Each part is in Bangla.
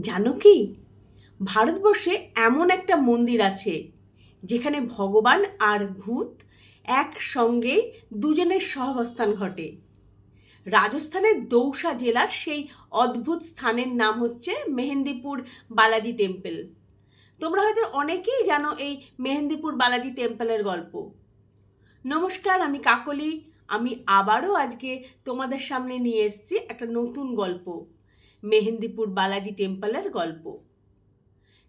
জানো কি? ভারতবর্ষে এমন একটা মন্দির আছে, যেখানে ভগবান আর ভূত একসঙ্গে দুজনের সহাবস্থান ঘটে। রাজস্থানের দৌসা জেলার সেই অদ্ভুত স্থানের নাম হচ্ছে মেহেন্দিপুর বালাজি টেম্পল। তোমরা হয়তো অনেকেই জানো এই মেহেন্দিপুর বালাজি টেম্পলের গল্প। নমস্কার, আমি কাকলি। আমি আবারও আজকে তোমাদের সামনে নিয়ে এসেছি একটা নতুন গল্প। মেহেন্দিপুর বালাজি টেম্পলের গল্প।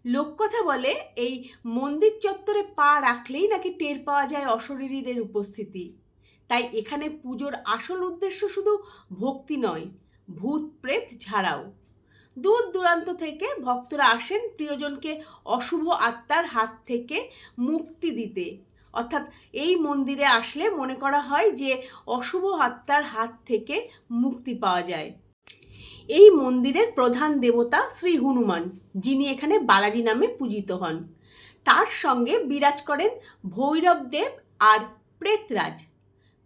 লোককথা বলে, এই মন্দির চত্বরে পা রাখলেই নাকি টের পাওয়া যায় অশরীরীদের উপস্থিতি। তাই এখানে পুজোর আসল উদ্দেশ্য শুধু ভক্তি নয়, ভূত প্রেত ছাড়াও। দূর দূরান্ত থেকে ভক্তরা আসেন প্রিয়জনকে অশুভ আত্মার হাত থেকে মুক্তি দিতে। অর্থাৎ এই মন্দিরে আসলে মনে করা হয় যে অশুভ আত্মার হাত থেকে মুক্তি পাওয়া যায়। এই মন্দিরের প্রধান দেবতা শ্রী হনুমান, যিনি এখানে বালাজি নামে পূজিত হন। তার সঙ্গে বিরাজ করেন ভৈরব দেব আর প্রেতরাজ।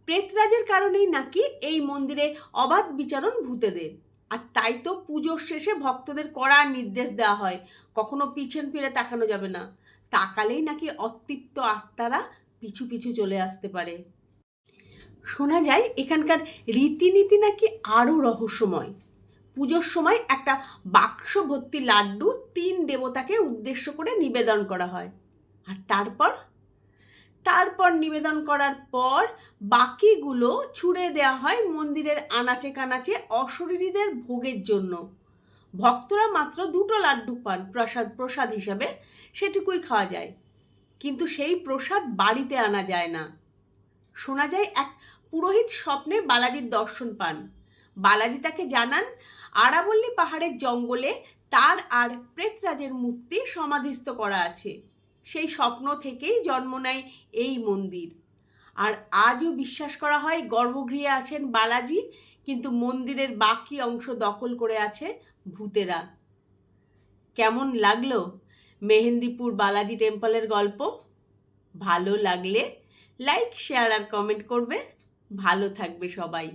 প্রেতরাজের কারণেই নাকি এই মন্দিরে অবাধ বিচারণ ভূতেদের। আর তাই তো পুজোর শেষে ভক্তদের কড়া নির্দেশ দেওয়া হয়, কখনো পিছন ফিরে তাকানো যাবে না। তাকালেই নাকি অতৃপ্ত আত্মারা পিছু পিছু চলে আসতে পারে। শোনা যায়, এখানকার রীতিনীতি নাকি আরও রহস্যময়। পুজোর সময় একটা বাক্স ভর্তি লাড্ডু তিন দেবতাকে উদ্দেশ্য করে নিবেদন করা হয়। আর তারপর? তারপর নিবেদন করার পর বাকিগুলো ছুঁড়ে দেওয়া হয় মন্দিরের আনাচে কানাচে অশরীরীদের ভোগের জন্য। ভক্তরা মাত্র দুটো লাড্ডু পান প্রসাদ প্রসাদ হিসাবে, সেটুকুই খাওয়া যায়। কিন্তু সেই প্রসাদ বাড়িতে আনা যায় না। শোনা যায় এক পুরোহিত স্বপ্নে বালাজির দর্শন পান। বালাজি তাকে জানান আরাবল্লী পাহাড়ের জঙ্গলে তার আর প্রেতরাজের মূর্তি সমাধিস্থ করা আছে। সেই স্বপ্ন থেকেই জন্ম নেয় এই মন্দির। আর আজও বিশ্বাস করা হয় গর্ভগৃহে আছেন বালাজি, কিন্তু মন্দিরের বাকি অংশ দখল করে আছে ভূতেরা। কেমন লাগল মেহেন্দিপুর বালাজি টেম্পলের গল্প? ভালো লাগলে লাইক, শেয়ার আর কমেন্ট করবে। ভালো থাকবে সবাই।